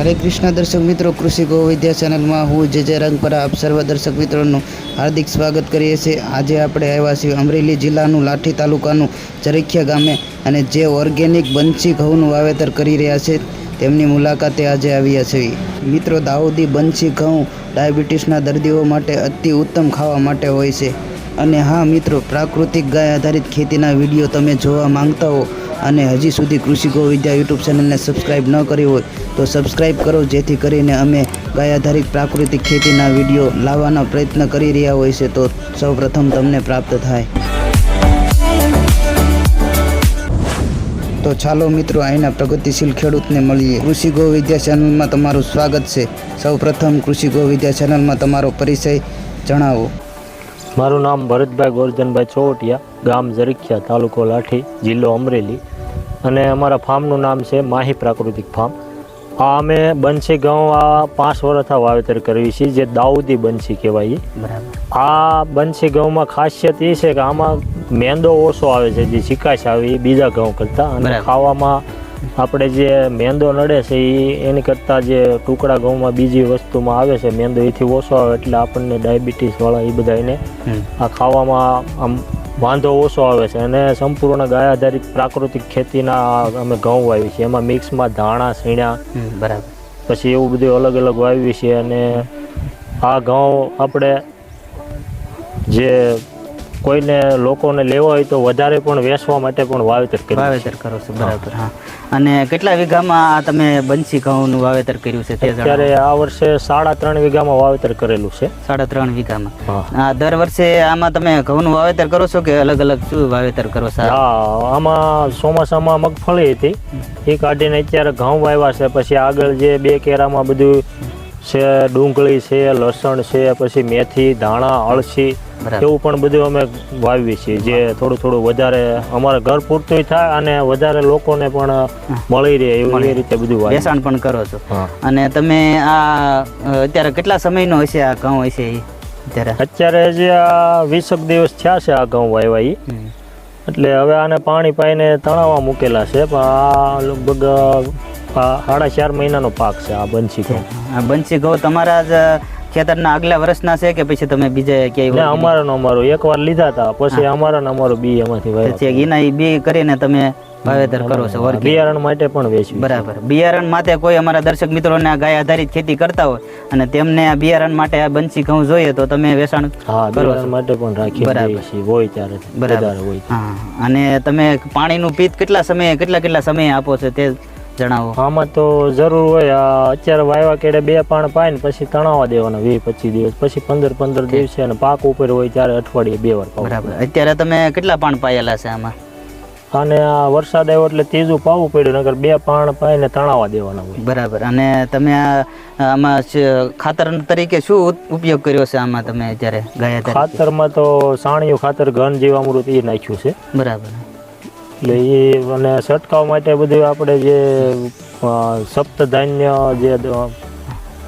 હરે કૃષ્ણ દર્શક મિત્રો, કૃષિ ગોવિદ્યા ચેનલમાં હું જે જે રંગપરા આપ સર્વ દર્શક મિત્રોનું હાર્દિક સ્વાગત કરીએ છીએ. આજે આપણે આવ્યા છીએ અમરેલી જિલ્લાનું લાઠી તાલુકાનું ચરખિયા ગામે અને જે ઓર્ગેનિક બંસી ઘઉંનું વાવેતર કરી રહ્યા છે તેમની મુલાકાતે આજે આવ્યા છીએ. મિત્રો, દાઉદી બંસી ઘઉં ડાયાબિટીસના દર્દીઓ માટે અતિ ઉત્તમ ખાવા માટે હોય છે. અને હા મિત્રો, પ્રાકૃતિક ગાય આધારિત ખેતીના વીડિયો તમે જોવા માંગતા હો અને હજી સુધી કૃષિ ગો વિદ્યા યુટ્યુબ ચેનલને સબસ્ક્રાઈબ ન કરી હોય તો સબસ્ક્રાઈબ કરો, જેથી કરીને અમે ગાય આધારિત પ્રાકૃતિક ખેતીના વીડિયો લાવવાનો પ્રયત્ન કરી રહ્યા હોય છે. તો સૌપ્રથમ તમને પ્રાપ્ત થાય. તો ચાલો મિત્રો, અહીંના પ્રગતિશીલ ખેડૂતને મળીએ. કૃષિ ગો વિદ્યા ચેનલમાં તમારું સ્વાગત છે. સૌપ્રથમ કૃષિ ગો વિદ્યા ચેનલમાં તમારો પરિચય જણાવો. મારું નામ ભરતભાઈ ગોરધનભાઈ ચોવટિયા ગામ ઝરીખિયા તાલુકો લાઠી જિલ્લો અમરેલી. અને અમારા ફાર્મનું નામ છે માહી પ્રાકૃતિક ફાર્મ. આ અમે બંસી ઘઉં આ પાંચ વર્ષથી વાવેતર કરવી છે જે દાઉદી બંસી કહેવાય. આ બંસી ઘઉંમાં ખાસિયત એ છે કે આમાં મેંદો ઓછો આવે છે જે ચીકાશ આવે એ બીજા ઘઉં કરતાં. અને ખાવામાં આપણે જે મેંદો નડે છે એ એની કરતાં જે ટુકડા ઘઉંમાં બીજી વસ્તુમાં આવે છે મેંદો એથી ઓછો આવે એટલે આપણને ડાયાબિટીસવાળા એ બધા એને આ ખાવામાં આમ વાંધો ઓછો આવે છે. અને સંપૂર્ણ ગાય આધારિત પ્રાકૃતિક ખેતીના અમે ઘઉં વાવી છે એમાં મિક્સમાં ધાણા સીણા બરાબર. પછી એવું બધું અલગ અલગ વાવી છે અને આ ઘઉં આપણે જે કોઈને લોકોને લેવા હોય તો વધારે પણ વેચવા માટે પણ વાવેતર કર્યું વાવેતર કરો છો બરાબર. હા. અને કેટલા વીઘામાં આ તમે બંસી ઘઉંનું વાવેતર કર્યું છે તે અત્યારે આ વર્ષે સાડા ત્રણ વીઘામાં વાવેતર કરેલું છે. સાડા ત્રણ વીઘામાં. હા. દર વર્ષે આમાં તમે ઘઉંનું વાવેતર કરો છો કે અલગ અલગ શું વાવેતર કરો છો? હા આમાં ચોમાસામાં મગફળી હતી. એ કાઢીને અત્યારે ઘઉં વાવ્યા છે પછી આગળ જે બે કેરામાં બધું છે ડુંગળી છે લસણ છે પછી મેથી ધાણા અળસી એવું પણ બધું અમે વાવીએ છીએ જે થોડું થોડું વધારે અમારા ઘર પૂરતું થાય અને વધારે લોકોને પણ મળી રહે એવું એ રીતે બધું વેચાણ પણ કરો છો. અને તમે આ અત્યારે કેટલા સમયનો હશે આ ઘઉં હશે અત્યારે? અત્યારે જે આ વીસક દિવસ થયા છે આ ઘઉં વાવ્યા એ એટલે હવે આને પાણી પાઈને તણાવવા મૂકેલા છે પણ આ લગભગ સાડા ચાર મહિનાનો પાક છે આ બંસી ઘઉં. આ બંસી ઘઉં તમારા જ ખેતરના આગલા વર્ષના છે કે પછી તમે બીજા ને ક્યાંય અમારો નો અમારો એકવાર લીધા હતા પછી અમારો ને અમારો બી એમાંથી વાવ્યા એના બી કરીને તમે વાવેતર કરો છો બિયારણ માટે પણ વેચવી બરાબર. બિયારણ માટે કોઈ અમારા દર્શક મિત્રોને આ ગાય આધારિત ખેતી કરતા હોય અને તેમને આ બિયારણ માટે આ બંસી ઘઉં જોઈએ તો તમે વેચાણ કરો માટે પણ રાખી બરાબર. હોય ત્યારે બરાબર. હોય અને તમે પાણીનું પીત કેટલા સમયે કેટલા કેટલા સમયે આપો છો તે જણાવો. આમાં તો જરૂર હોય અત્યારે વાયવા કેડે બે પાણ પાય ને પછી તણાવવા દેવાના વીસ પચીસ દિવસ પછી પંદર પંદર દિવસે અને પાક ઉપર હોય ત્યારે અઠવાડિયે બે વાર બરાબર. અત્યારે તમે કેટલા પાણ પાયેલા છે આમાં? અને આ વરસાદ આવ્યો એટલે ત્રીજું પાવું પડ્યું નગર બે પાણ પાઈને તણાવવા દેવાના હોય. બરાબર. અને તમે આમાં ખાતર તરીકે શું ઉપયોગ કર્યો છે આમાં તમે અત્યારે ગયા ખાતરમાં તો સાણિયું ખાતર ઘન જીવામૃત એ નાખ્યું છે. બરાબર. એટલે એ અને છંટકાવ માટે બધું આપણે જે સપ્તધાન્ય જે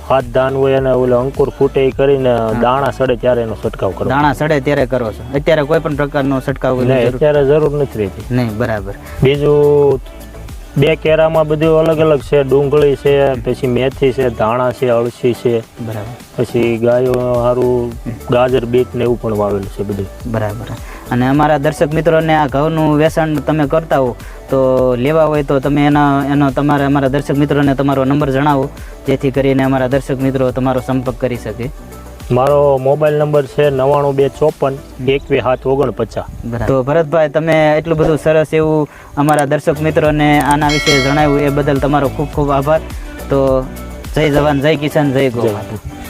હાથ ધાન હોય અને ઓલો અંકુર ફૂટે કરીને દાણા સડે ત્યારે એનો છંટકાવ કરો દાણા સડે ત્યારે કરો છો? અત્યારે કોઈ પણ પ્રકારનો છંટકાવ નહીં અત્યારે જરૂર નથી રહેતી. નહીં બરાબર. બીજું બે કેરામાં બધું અલગ અલગ છે ડુંગળી છે પછી મેથી છે ધાણા છે અળસી છે. બરાબર. પછી ગાયો સારું ગાજર બીટ ને એવું પણ વાવેલું છે બધું. બરાબર. અને અમારા દર્શક મિત્રોને આ ઘઉંનું વેચાણ તમે કરતા હો તો લેવા હોય તો તમે એના એનો તમારે અમારા દર્શક મિત્રોને તમારો નંબર જણાવો જેથી કરીને અમારા દર્શક મિત્રો તમારો સંપર્ક કરી શકે. મારો મોબાઈલ નંબર છે નવાણું બે ચોપન એકવી સાત ઓગણપચાસ. તો ભરતભાઈ તમે એટલું બધું સરસ એવું અમારા દર્શક મિત્રોને આના વિશે જણાવ્યું એ બદલ તમારો ખૂબ ખૂબ આભાર. તો જય જવાન જય કિસાન જય ગો. માતા